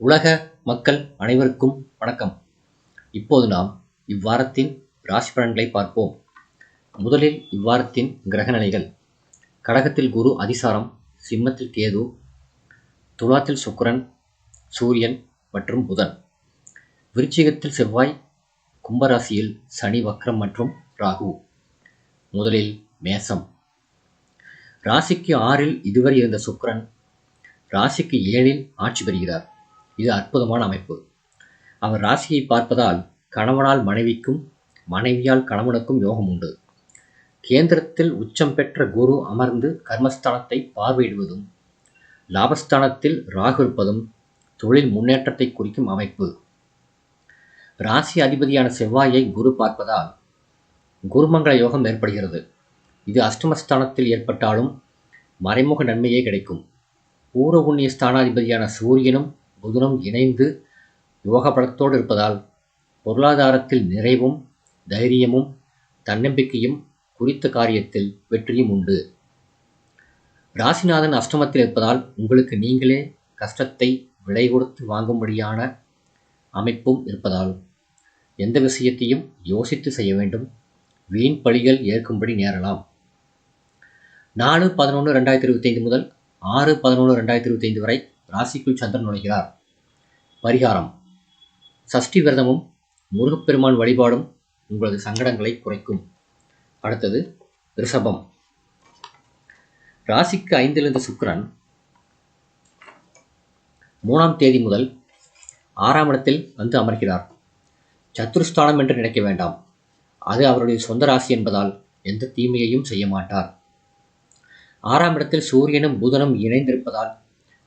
உலக மக்கள் அனைவருக்கும் வணக்கம். இப்போது நாம் இவ்வாரத்தின் ராசி பலன்களை பார்ப்போம். முதலில் இவ்வாரத்தின் கிரகநிலைகள். கடகத்தில் குரு அதிசாரம் சிம்மத்தில் கேது துலாத்தில் சுக்கரன் சூரியன் மற்றும் புதன். விருச்சிகத்தில் செவ்வாய் கும்பராசியில் சனி வக்ரம் மற்றும் ராகு. முதலில் மேசம். ராசிக்கு ஆறில் இதுவரை இருந்த சுக்கரன் ராசிக்கு ஏழில் ஆட்சி பெறுகிறார். இது அற்புதமான அமைப்பு. அவர் ராசியை பார்ப்பதால் கணவனால் மனைவிக்கும் மனைவியால் கணவனுக்கும் யோகம் உண்டு. கேந்திரத்தில் உச்சம் பெற்ற குரு அமர்ந்து கர்மஸ்தானத்தை பார்வையிடுவதும் லாபஸ்தானத்தில் ராகு இருப்பதும் தொழில் முன்னேற்றத்தை குறிக்கும் அமைப்பு. ராசி அதிபதியான செவ்வாயை குரு பார்ப்பதால் குருமங்கள யோகம் ஏற்படுகிறது. இது அஷ்டமஸ்தானத்தில் ஏற்பட்டாலும் மறைமுக நன்மையே கிடைக்கும். பூர்வ புண்ணிய ஸ்தானாதிபதியான சூரியனும் புதனும் இணைந்து யோக பலத்தோடு இருப்பதால் பொருளாதாரத்தில் நிறைவும் தைரியமும் தன்னம்பிக்கையும் குறித்த காரியத்தில் வெற்றியும் உண்டு. ராசிநாதன் அஷ்டமத்தில் இருப்பதால் உங்களுக்கு நீங்களே கஷ்டத்தை விலை கொடுத்து வாங்கும்படியான அமைப்பும் இருப்பதால் எந்த விஷயத்தையும் யோசித்து செய்ய வேண்டும். வீண் பழிகள் ஏற்கும்படி நேரலாம். நாலு பதினொன்று ரெண்டாயிரத்தி இருபத்தைந்து முதல் ஆறு பதினொன்று ரெண்டாயிரத்தி இருபத்தைந்து வரை ராசிக்குள் சந்திரன் நுழைகிறார். பரிகாரம். சஷ்டி விரதமும் முருகப்பெருமான் வழிபாடும் உங்களது சங்கடங்களை குறைக்கும். அடுத்தது ரிஷபம். ராசிக்கு ஐந்திலிருந்து சுக்கரன் மூணாம் தேதி முதல் ஆறாம் இடத்தில் வந்து அமர்கிறார். சத்துருஸ்தானம் என்று நினைக்க வேண்டாம். அது அவருடைய சொந்த ராசி என்பதால் எந்த தீமையையும் செய்ய மாட்டார். ஆறாம் இடத்தில் சூரியனும் புதனும் இணைந்திருப்பதால்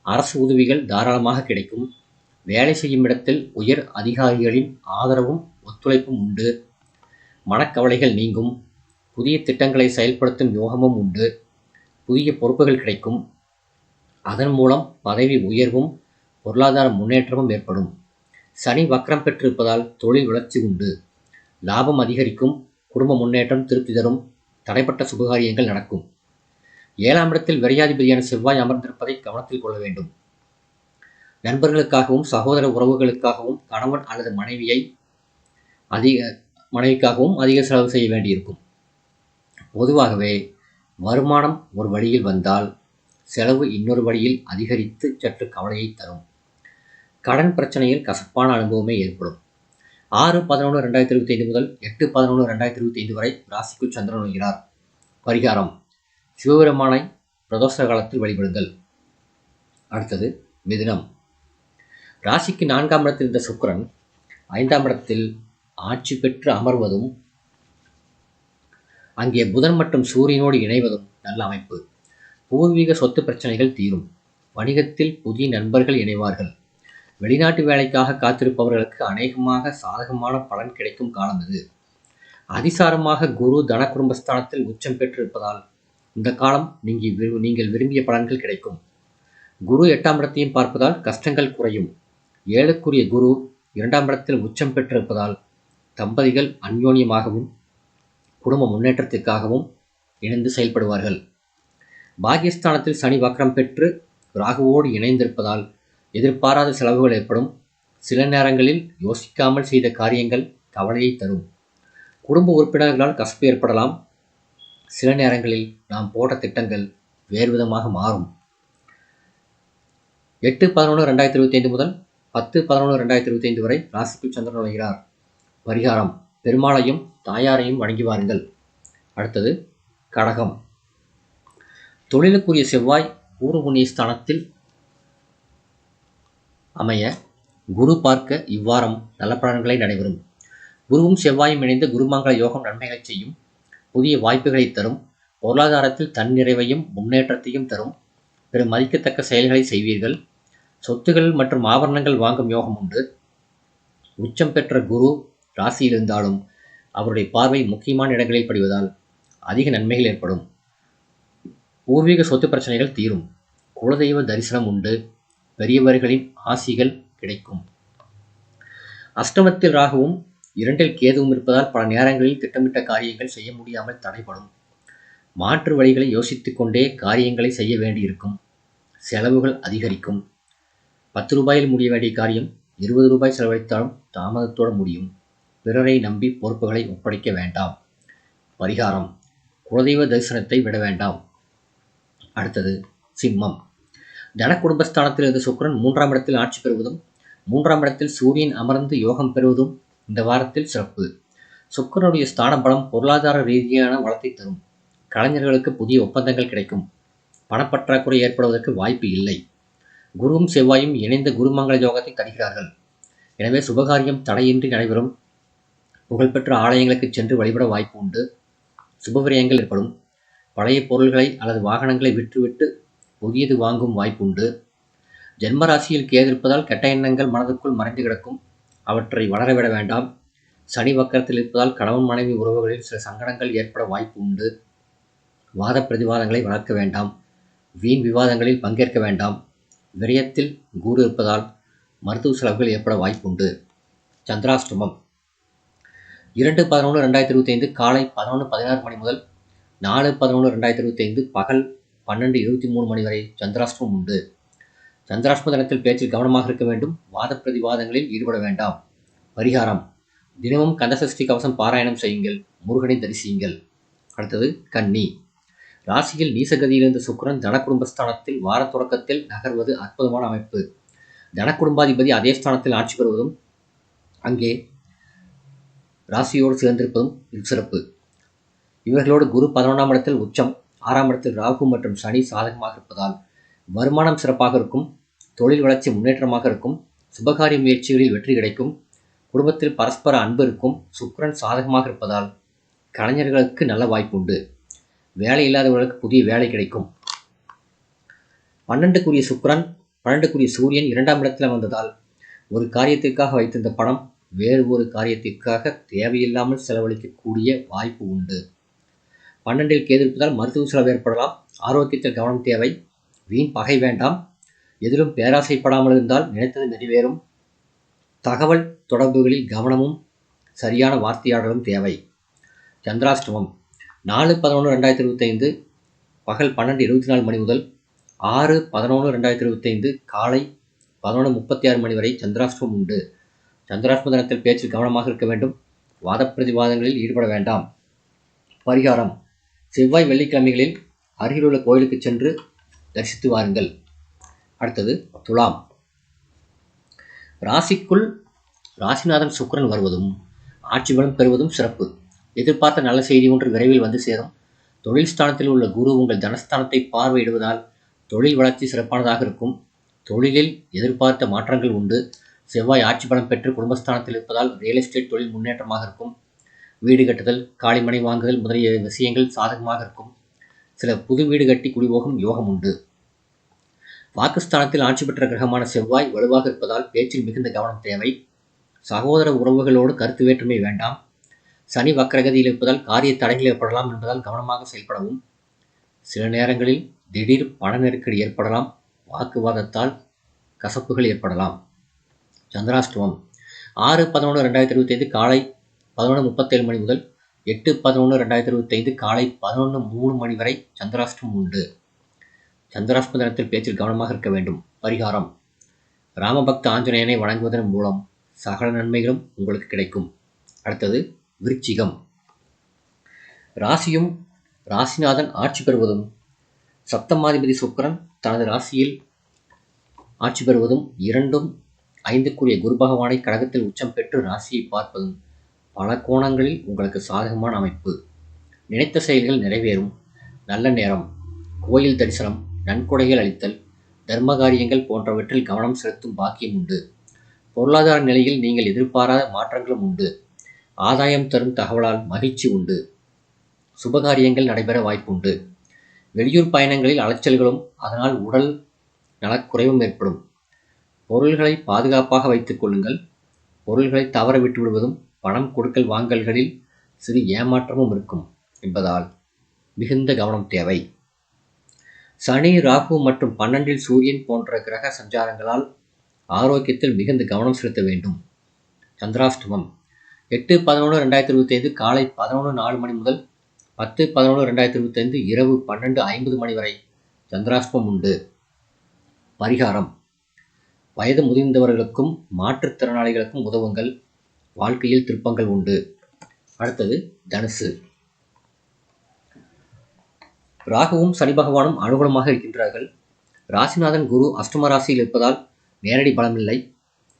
அரசு உதவிகள் தாராளமாக கிடைக்கும். வேலை செய்யும் இடத்தில் உயர் அதிகாரிகளின் ஆதரவும் ஒத்துழைப்பும் உண்டு. மனக்கவலைகள் நீங்கும். புதிய திட்டங்களை செயல்படுத்தும் யோகமும் உண்டு. புதிய பொறுப்புகள் கிடைக்கும். அதன் மூலம் பதவி உயர்வும் பொருளாதார முன்னேற்றமும் ஏற்படும். சனி வக்கரம் பெற்றிருப்பதால் தொழில் வளர்ச்சி உண்டு. லாபம் அதிகரிக்கும் குடும்ப முன்னேற்றம் திருப்தி தரும் தடைப்பட்ட சுபகாரியங்கள் நடக்கும். ஏழாம் இடத்தில் விரையாதிபதியான செவ்வாய் அமர்ந்திருப்பதை கவனத்தில் கொள்ள வேண்டும். நண்பர்களுக்காகவும் சகோதர உறவுகளுக்காகவும் கணவன் அல்லது மனைவியை அதிக மனைவிக்காகவும் அதிக செலவு செய்ய வேண்டியிருக்கும். பொதுவாகவே வருமானம் ஒரு வழியில் வந்தால் செலவு இன்னொரு வழியில் அதிகரித்து சற்று கவலையை தரும். கடன் பிரச்சனையில் கசப்பான அனுபவமே ஏற்படும். ஆறு பதினொன்று ரெண்டாயிரத்தி இருபத்தி ஐந்து முதல் எட்டு பதினொன்று ரெண்டாயிரத்தி இருபத்தி ஐந்து வரை ராசிக்குள் சந்திரன் வருகிறார் பரிகாரம் சிவபெருமானை பிரதோஷ காலத்தில் வழிபடுங்கள். அடுத்தது மிதுனம். ராசிக்கு நான்காம் இடத்தில் இருந்த சுக்கிரன் ஐந்தாம் இடத்தில் ஆட்சி பெற்று அமர்வதும் அங்கே புதன் மற்றும் சூரியனோடு இணைவதும் நல்ல அமைப்பு. பூர்வீக சொத்து பிரச்சனைகள் தீரும். வணிகத்தில் புதிய நண்பர்கள் இணைவார்கள். வெளிநாட்டு வேலைக்காக காத்திருப்பவர்களுக்கு அநேகமாக சாதகமான பலன் கிடைக்கும் காலம் இது. அதிசாரமாக குரு தன குடும்பஸ்தானத்தில் உச்சம் பெற்றிருப்பதால் இந்த காலம் நீங்கள் விரு நீங்கள் விரும்பிய பலன்கள் கிடைக்கும். குரு எட்டாம் இடத்தையும் பார்ப்பதால் கஷ்டங்கள் குறையும். ஏழுக்குரிய குரு இரண்டாம் இடத்தில் உச்சம் பெற்றிருப்பதால் தம்பதிகள் அந்யோன்யமாகவும் குடும்ப முன்னேற்றத்திற்காகவும் இணைந்து செயல்படுவார்கள். பாகியஸ்தானத்தில் சனி வக்ரம் பெற்று ராகுவோடு இணைந்திருப்பதால் எதிர்பாராத செலவுகள் ஏற்படும். சில நேரங்களில் யோசிக்காமல் செய்த காரியங்கள் கவலையை தரும். குடும்ப உறுப்பினர்களால் கசப்பு ஏற்படலாம். சில நேரங்களில் நாம் போட்ட திட்டங்கள் வேறு விதமாக மாறும். எட்டு பதினொன்று ரெண்டாயிரத்தி இருபத்தி ஐந்து முதல் பத்து பதினொன்று ரெண்டாயிரத்தி இருபத்தி ஐந்து வரை ராசிக்கு சந்திரன் நுழைகிறார். பரிகாரம் பெருமாளையும் தாயாரையும் வணங்கி வாருங்கள். அடுத்தது கடகம். தொழிலுக்குரிய செவ்வாய் பூர்வ புண்ணிய ஸ்தானத்தில் அமைய குரு பார்க்க இவ்வாரம் நல்ல பலன்களை நடைபெறும். குருவும் செவ்வாயும் இணைந்து குருமங்கள யோகம் நன்மைகளை செய்யும். புதிய வாய்ப்புகளை தரும். பொருளாதாரத்தில் தன்னிறைவையும் முன்னேற்றத்தையும் தரும். பெரும் மதிக்கத்தக்க செயல்களை செய்வீர்கள். சொத்துகள் மற்றும் ஆபரணங்கள் வாங்கும் யோகம் உண்டு. உச்சம் பெற்ற குரு ராசியில் இருந்தாலும் அவருடைய பார்வை முக்கியமான இடங்களில் படிவதால் அதிக நன்மைகள் ஏற்படும். பூர்வீக சொத்து பிரச்சனைகள் தீரும். குலதெய்வ தரிசனம் உண்டு. பெரியவர்களின் ஆசிகள் கிடைக்கும். அஷ்டமத்தில் ராகவும் இரண்டில் கேதுவும் இருப்பதால் பல நேரங்களில் திட்டமிட்ட காரியங்கள் செய்ய முடியாமல் தடைபடும். மாற்று வழிகளை யோசித்துக்கொண்டே காரியங்களை செய்ய வேண்டியிருக்கும். செலவுகள் அதிகரிக்கும். பத்து ரூபாயில் முடிய வேண்டிய காரியம் இருபது ரூபாய் செலவழித்தாலும் தாமதத்தோடு முடியும். பிறரை நம்பி பொறுப்புகளை ஒப்படைக்க வேண்டாம். பரிகாரம். குலதெய்வ தரிசனத்தை விட வேண்டாம். அடுத்தது சிம்மம். தன குடும்பஸ்தானத்தில் இருந்த சுக்கிரன் மூன்றாம் இடத்தில் ஆட்சி பெறுவதும் மூன்றாம் இடத்தில் சூரியன் அமர்ந்து யோகம் பெறுவதும் இந்த வாரத்தில் சிறப்பு. சுக்கிரனுடைய ஸ்தான பலம் பொருளாதார ரீதியான வளத்தை தரும். கலைஞர்களுக்கு புதிய ஒப்பந்தங்கள் கிடைக்கும். பணப்பற்றாக்குறை ஏற்படுவதற்கு வாய்ப்பு இல்லை. குருவும் செவ்வாயும் இணைந்த குருமங்கள யோகத்தை தருகிறார்கள். எனவே சுபகாரியம் தடையின்றி நடைபெறும். புகழ்பெற்ற ஆலயங்களுக்கு சென்று வழிபட வாய்ப்பு உண்டு. சுபவிரயங்கள் ஏற்படும். பழைய பொருள்களை அல்லது வாகனங்களை விற்றுவிட்டு புதியது வாங்கும் வாய்ப்புண்டு ஜென்மராசியில் கேதிருப்பதால் கெட்ட எண்ணங்கள் மனதுக்குள் மறைந்து கிடக்கும். அவற்றை வளரவிட வேண்டாம். சனி வக்கரத்தில் இருப்பதால் கணவன் மனைவி உறவுகளில் சில சங்கடங்கள் ஏற்பட வாய்ப்பு உண்டு. வாத பிரதிவாதங்களை வளர்க்க வேண்டாம். வீண் விவாதங்களில் பங்கேற்க வேண்டாம். விரயத்தில் குரு இருப்பதால் மருத்துவ செலவுகள் ஏற்பட வாய்ப்புண்டு. சந்திராஷ்டமம். இரண்டு பதினொன்று ரெண்டாயிரத்தி இருபத்தைந்து காலை பதினொன்று பதினாறு மணி முதல் நாலு பதினொன்று ரெண்டாயிரத்தி இருபத்தைந்து பகல் பன்னெண்டு இருபத்தி மூணு மணி வரை சந்திராஷ்டமம் உண்டு. சந்திராஷ்டம தினத்தில் பேச்சில் கவனமாக இருக்க வேண்டும். வாத பிரதிவாதங்களில் ஈடுபட வேண்டாம். பரிகாரம். தினமும் கந்தசஷ்டி கவசம் பாராயணம் செய்யுங்கள். முருகனை தரிசியுங்கள். அடுத்தது கன்னி. ராசியில் நீசகதியிலிருந்த சுக்கிரன் தனக்குடும்பஸ்தானத்தில் வார தொடக்கத்தில் நகர்வது அற்புதமான அமைப்பு. தனக்குடும்பாதிபதி அதே ஸ்தானத்தில் ஆட்சி பெறுவதும் அங்கே ராசியோடு சேர்ந்திருப்பதும் சிறப்பு. இவர்களோடு குரு பதினொன்றாம் இடத்தில் உச்சம் ஆறாம் இடத்தில் ராகு மற்றும் சனி சாதகமாக இருப்பதால் வருமானம் சிறப்பாக இருக்கும் தொழில் வளர்ச்சி முன்னேற்றமாக இருக்கும் சுபகாரிய முயற்சிகளில் வெற்றி கிடைக்கும் குடும்பத்தில் பரஸ்பர அன்பு இருக்கும் சுக்கிரன் சாதகமாக இருப்பதால் கலைஞர்களுக்கு நல்ல வாய்ப்பு உண்டு வேலை இல்லாதவர்களுக்கு புதிய வேலை கிடைக்கும். பன்னெண்டுக்குரிய சுக்கரன் பன்னெண்டுக்குரிய சூரியன் இரண்டாம் இடத்தில் வந்ததால் ஒரு காரியத்திற்காக வைத்திருந்த பணம் வேறு ஒரு காரியத்திற்காக தேவையில்லாமல் செலவழிக்கக்கூடிய வாய்ப்பு உண்டு. பன்னெண்டில் கேதிருப்பதால் மருத்துவ செலவு ஏற்படலாம். ஆரோக்கியத்தில் கவனம் தேவை. வீண் பகை வேண்டாம். எதிலும் பேராசைப்படாமல் இருந்தால் நினைத்தது நிறைவேறும். தகவல் தொடர்புகளில் கவனமும் சரியான வார்த்தையாடலும் தேவை. சந்திராஷ்டமம். நாலு பதினொன்று ரெண்டாயிரத்தி இருபத்தைந்து பகல் பன்னெண்டு இருபத்தி நாலு மணி முதல் ஆறு பதினொன்று ரெண்டாயிரத்தி இருபத்தைந்து காலை பதினொன்று முப்பத்தி ஆறு மணி வரை சந்திராஷ்டமம் உண்டு. சந்திராஷ்டம தினத்தில் பேச்சில் கவனமாக இருக்க வேண்டும். வாதப்பிரதிவாதங்களில் ஈடுபட வேண்டாம். பரிகாரம். செவ்வாய் வெள்ளிக்கிழமைகளில் அருகிலுள்ள கோயிலுக்கு சென்று தரிசித்து வாருங்கள். அடுத்தது துலாம். ராசிக்குள் ராசிநாதன் சுக்கரன் வருவதும் ஆட்சி பலம் பெறுவதும் சிறப்பு. எதிர்பார்த்த நல்ல செய்தி ஒன்று விரைவில் வந்து சேரும். தொழில் ஸ்தானத்தில் உள்ள குரு உங்கள் தனஸ்தானத்தை பார்வையிடுவதால் தொழில் வளர்ச்சி சிறப்பானதாக இருக்கும். தொழிலில் எதிர்பார்த்த மாற்றங்கள் உண்டு. செவ்வாய் ஆட்சி பலம் பெற்று குடும்பஸ்தானத்தில் இருப்பதால் ரியல் எஸ்டேட் தொழில் முன்னேற்றமாக இருக்கும். வீடு கட்டுதல் காளிமனை வாங்குதல் முதலிய விஷயங்கள் சாதகமாக இருக்கும். சில புது வீடு கட்டி குடிபோகும் யோகம் உண்டு. பாகிஸ்தானத்தில் ஆட்சி பெற்ற கிரகமான செவ்வாய் வலுவாக இருப்பதால் பேச்சில் மிகுந்த கவனம் தேவை. சகோதர உறவுகளோடு கருத்து வேற்றுமை வேண்டாம். சனி வக்கரகதியில் இருப்பதால் காரிய தடைகள் ஏற்படலாம் என்பதால் கவனமாக செயல்படவும். சில நேரங்களில் திடீர் பண நெருக்கடி ஏற்படலாம். வாக்குவாதத்தால் கசப்புகள் ஏற்படலாம். சந்திராஷ்டமம். ஆறு பதினொன்று ரெண்டாயிரத்தி இருபத்தைந்து காலை பதினொன்று முப்பத்தேழு மணி முதல் எட்டு பதினொன்று ரெண்டாயிரத்தி இருபத்தைந்து காலை பதினொன்று மூணு மணி வரை சந்திராஷ்டமம் உண்டு. சந்திராஷ்டம தினத்தில் பேச்சில் கவனமாக இருக்க வேண்டும். பரிகாரம். ராமபக்த ஆஞ்சநேயனை வணங்குவதன் மூலம் சகல நன்மைகளும் உங்களுக்கு கிடைக்கும். அடுத்தது விருச்சிகம். ராசியும் ராசிநாதன் ஆட்சி பெறுவதும் சப்தமாதிபதி சுக்கரன் தனது ராசியில் ஆட்சி பெறுவதும் இரண்டும் ஐந்துக்குரிய குரு பகவானை கடகத்தில் உச்சம் பெற்று ராசியை பார்ப்பதும் பல கோணங்களில் உங்களுக்கு சாதகமான அமைப்பு. நினைத்த செயல்கள் நிறைவேறும். நல்ல நேரம் கோயில் தரிசனம் நன்கொடைகள் அளித்தல் தர்ம காரியங்கள் போன்றவற்றில் கவனம் செலுத்தும் பாக்கியம் உண்டு. பொருளாதார நிலையில் நீங்கள் எதிர்பாராத மாற்றங்களும் உண்டு. ஆதாயம் தரும் தகவலால் மகிழ்ச்சி உண்டு. சுபகாரியங்கள் நடைபெற வாய்ப்புண்டு. வெளியூர் பயணங்களில் அலைச்சல்களும் அதனால் உடல் நலக்குறைவும் ஏற்படும். பொருள்களை பாதுகாப்பாக வைத்துக் கொள்ளுங்கள். பொருள்களை தவற விட்டு விடுவதும் பணம் கொடுக்கல் வாங்கல்களில் சிறு ஏமாற்றமும் இருக்கும் என்பதால் மிகுந்த கவனம் தேவை. சனி ராகு மற்றும் பன்னெண்டில் சூரியன் போன்ற கிரக சஞ்சாரங்களால் ஆரோக்கியத்தில் மிகுந்த கவனம் செலுத்த வேண்டும். சந்திராஷ்டமம். எட்டு பதினொன்று ரெண்டாயிரத்தி இருபத்தைந்து காலை பதினொன்று நாலு மணி முதல் பத்து பதினொன்று ரெண்டாயிரத்தி இருபத்தைந்து இரவு பன்னெண்டு ஐம்பது மணி வரை சந்திராஷ்டமம் உண்டு. பரிகாரம். வயது முதிர்ந்தவர்களுக்கும் மாற்றுத்திறனாளிகளுக்கும் உதவுங்கள். வாழ்க்கையில் திருப்பங்கள் உண்டு. அடுத்தது தனுசு. ராகுவும் சனி பகவானும் அனுகூலமாக இருக்கின்றார்கள். ராசிநாதன் குரு அஷ்டம ராசியில் இருப்பதால் நேரடி பலமில்லை.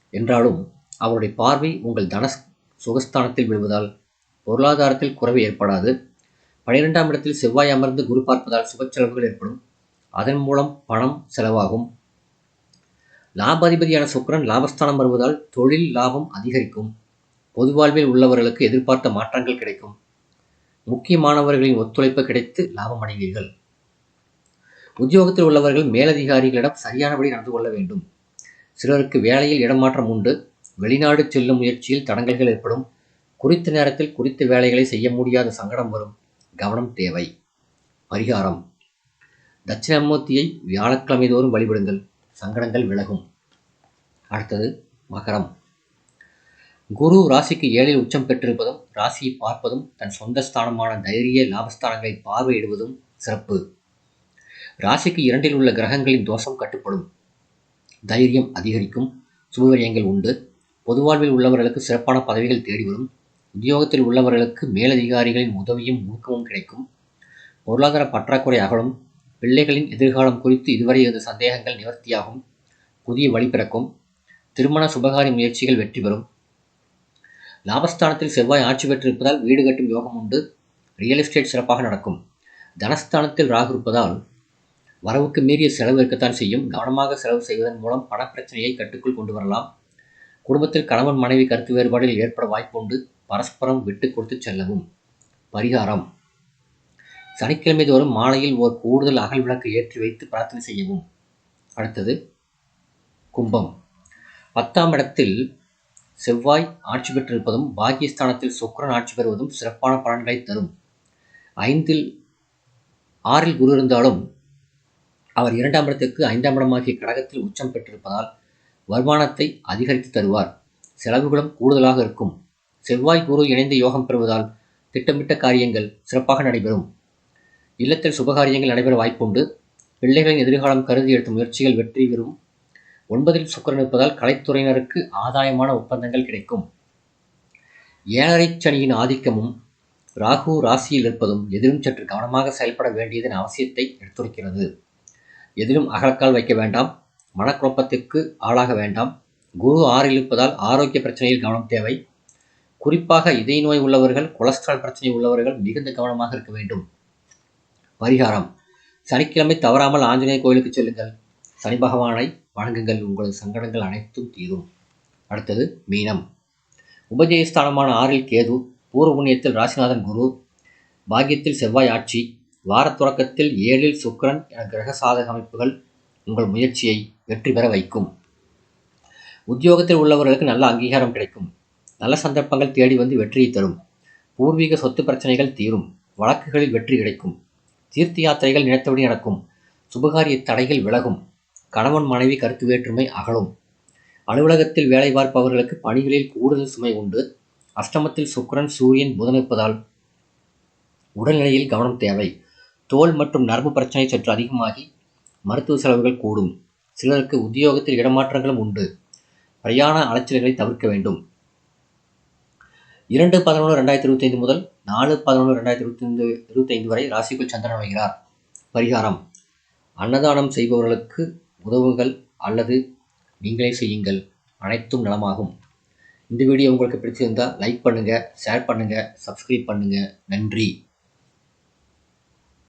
என்றாலும் அவருடைய பார்வை உங்கள் தனஸ் சுகஸ்தானத்தில் விழுவதால் பொருளாதாரத்தில் குறைவு ஏற்படாது. பனிரெண்டாம் இடத்தில் செவ்வாய் அமர்ந்து குரு பார்ப்பதால் சுப செலவுகள் ஏற்படும். அதன் மூலம் பணம் செலவாகும். லாபாதிபதியான சுக்கரன் லாபஸ்தானம் வருவதால் தொழில் லாபம் அதிகரிக்கும். பொது வாழ்வில் உள்ளவர்களுக்கு எதிர்பார்த்த மாற்றங்கள் கிடைக்கும். முக்கியமானவர்களின் ஒத்துழைப்பு கிடைத்து லாபம் அடைவீர்கள் உத்தியோகத்தில் உள்ளவர்கள் மேலதிகாரிகளிடம் சரியானபடி நடந்து கொள்ள வேண்டும். சிலருக்கு வேலையில் இடமாற்றம் உண்டு. வெளிநாடு செல்லும் முயற்சியில் தடங்கல்கள் ஏற்படும். குறித்த நேரத்தில் குறித்த வேலைகளை செய்ய முடியாத சங்கடம் வரும். கவனம் தேவை. பரிகாரம். தட்சிணாமூர்த்தியை வியாழக்கிழமை தோறும் வழிபடுங்கள். சங்கடங்கள் விலகும். அடுத்தது மகரம். குரு ராசிக்கு ஏழில் உச்சம் பெற்றிருப்பதும் ராசியை பார்ப்பதும் தன் சொந்த ஸ்தானமான தைரிய லாபஸ்தானங்களை பார்வையிடுவதும் சிறப்பு. ராசிக்கு இரண்டில் உள்ள கிரகங்களின் தோஷம் கட்டுப்படும். தைரியம் அதிகரிக்கும். சுபவரியங்கள் உண்டு. பொதுவாழ்வில் உள்ளவர்களுக்கு சிறப்பான பதவிகள் தேடி வரும். உத்தியோகத்தில் உள்ளவர்களுக்கு மேலதிகாரிகளின் உதவியும் ஊக்கமும் கிடைக்கும். பொருளாதார பற்றாக்குறை அகலும். பிள்ளைகளின் எதிர்காலம் குறித்து இதுவரை இருந்த சந்தேகங்கள் நிவர்த்தியாகும். புதிய வழி பிறக்கும். திருமண சுபகாரி முயற்சிகள் வெற்றி பெறும். லாபஸ்தானத்தில் செவ்வாய் ஆட்சி பெற்றிருப்பதால் வீடு கட்டும் யோகம் உண்டு. ரியல் எஸ்டேட் சிறப்பாக நடக்கும். தனஸ்தானத்தில் ராகு இருப்பதால் வரவுக்கு மீறிய செலவு இருக்கத்தான் செய்யும். கவனமாக செலவு செய்வதன் மூலம் பணப்பிரச்சனையை கட்டுக்குள் கொண்டு வரலாம். குடும்பத்தில் கணவன் மனைவி கருத்து வேறுபாடில் ஏற்பட வாய்ப்புண்டு. பரஸ்பரம் விட்டு கொடுத்து செல்லவும். பரிகாரம். சனிக்கிழமை தோறும் மாலையில் ஓர் கூடுதல் அகல் விளக்கு ஏற்றி வைத்து பிரார்த்தனை செய்யவும். அடுத்தது கும்பம். பத்தாம் இடத்தில் செவ்வாய் ஆட்சி பெற்றிருப்பதும் பாகியஸ்தானத்தில் சுக்கரன் ஆட்சி பெறுவதும் சிறப்பான பலன்களை தரும். ஐந்தில் ஆறில் குரு இருந்தாலும் அவர் இரண்டாம் இடத்திற்கு ஐந்தாம் இடமாகிய கடகத்தில் உச்சம் பெற்றிருப்பதால் வருமானத்தை அதிகரித்து தருவார். செலவுகளும் கூடுதலாக இருக்கும். செவ்வாய் குரு இணைந்து யோகம் பெறுவதால் திட்டமிட்ட காரியங்கள் சிறப்பாக நடைபெறும். இல்லத்தில் சுபகாரியங்கள் நடைபெற வாய்ப்புண்டு. பிள்ளைகளின் எதிர்காலம் கருதி எடுத்த முயற்சிகள் வெற்றி பெறும். ஒன்பதில் சுக்கரன் இருப்பதால் கலைத்துறையினருக்கு ஆதாயமான ஒப்பந்தங்கள் கிடைக்கும். ஏழரை சனியின் ஆதிக்கமும் ராகு ராசியில் இருப்பதும் எதிலும் சற்று கவனமாக செயல்பட வேண்டியதன் அவசியத்தை எடுத்துரைக்கிறது. எதிலும் அகலக்கால் வைக்க வேண்டாம். மனக்குழப்பத்திற்கு ஆளாக வேண்டாம். குரு ஆறில் இருப்பதால் ஆரோக்கிய பிரச்சனையில் கவனம் தேவை. குறிப்பாக இதய நோய் உள்ளவர்கள் கொலஸ்ட்ரால் பிரச்சனை உள்ளவர்கள் மிகுந்த கவனமாக இருக்க வேண்டும். பரிகாரம். சனிக்கிழமை தவறாமல் ஆஞ்சநேயர் கோயிலுக்கு செல்லுங்கள். சனி பகவானை வணங்குங்கள். உங்களது சங்கடங்கள் அனைத்தும் தீரும். அடுத்தது மீனம். உபஜயஸ்தானமான ஆறில் கேது பூர்வ புண்ணியத்தில் ராசிநாதன் குரு பாக்கியத்தில் செவ்வாய் ஆட்சி வாரத் தொடக்கத்தில் ஏழில் சுக்கரன் என கிரக சாதக அமைப்புகள் உங்கள் முயற்சியை வெற்றி பெற வைக்கும் உத்தியோகத்தில் உள்ளவர்களுக்கு நல்ல அங்கீகாரம் கிடைக்கும். நல்ல சந்தர்ப்பங்கள் தேடி வந்து வெற்றியை தரும். பூர்வீக சொத்து பிரச்சனைகள் தீரும். வழக்குகளில் வெற்றி கிடைக்கும். தீர்த்த யாத்திரைகள் நினைத்தபடி நடக்கும். சுபகாரிய தடைகள் விலகும். கணவன் மனைவி கருத்து வேற்றுமை அகலும். அலுவலகத்தில் வேலை பார்ப்பவர்களுக்கு பணிகளில் கூடுதல் சுமை உண்டு. அஷ்டமத்தில் சுக்கரன் சூரியன் புதன் இருப்பதால் உடல்நிலையில் கவனம் தேவை. தோல் மற்றும் நரம்பு பிரச்சனை சற்று அதிகமாகி மருத்துவ செலவுகள் கூடும். சிலருக்கு உத்தியோகத்தில் இடமாற்றங்களும் உண்டு. பிரயாண அலைச்சல்களை தவிர்க்க வேண்டும். இரண்டு பதினொன்று ரெண்டாயிரத்தி இருபத்தி ஐந்து முதல் நாலு பதினொன்று ரெண்டாயிரத்தி இருபத்தி ஐந்து இருபத்தைந்து வரை ராசிக்குள் சந்திரன் வருகிறார் பரிகாரம். அன்னதானம் செய்பவர்களுக்கு உதவுங்கள் அல்லது நீங்களே செய்யுங்கள். அனைத்தும் நலமாகும். இந்த வீடியோ உங்களுக்கு பிடிச்சிருந்தால் லைக் பண்ணுங்கள் ஷேர் பண்ணுங்கள் சப்ஸ்கிரைப் பண்ணுங்கள் நன்றி.